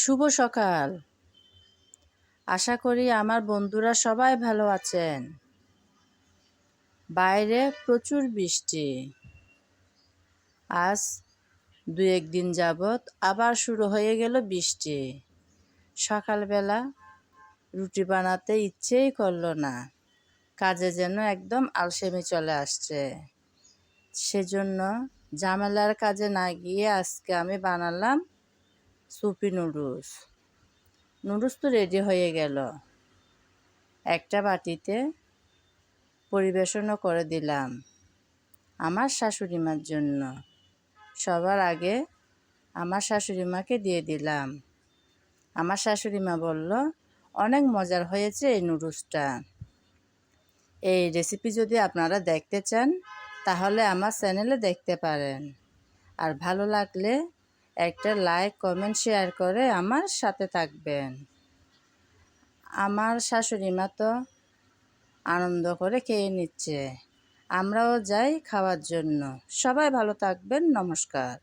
শুভ সকাল। আশা করি আমার বন্ধুরা সবাই ভালো আছেন। বাইরে প্রচুর বৃষ্টি। আজ দু একদিন যাবৎ আবার শুরু হয়ে গেল বৃষ্টি। সকালবেলা রুটি বানাতে ইচ্ছেই করল না। কাজে যেন একদম আলসেমি চলে আসছে। সেজন্য ঝামেলার কাজে না গিয়ে আজকে আমি বানালাম সুপি নুডলস। নুডলস তো রেডি হয়ে গেল। একটা বাটিতে পরিবেশনও করে দিলাম আমার শাশুড়ি মার জন্য। সবার আগে আমার শাশুড়ি মাকে দিয়ে দিলাম। আমার শাশুড়ি মা বলল, অনেক মজার হয়েছে এই নুডলসটা। এই রেসিপি যদি আপনারা দেখতে চান, তাহলে আমার চ্যানেলে দেখতে পারেন। আর ভালো লাগলে একটা লাইক কমেন্ট শেয়ার করে আমার সাথে থাকবেন। আমার শাশুড়ি মা তো আনন্দ করে খেয়ে নিচ্ছে। আমরাও যাই খাওয়ার জন্য। সবাই ভালো থাকবেন। নমস্কার।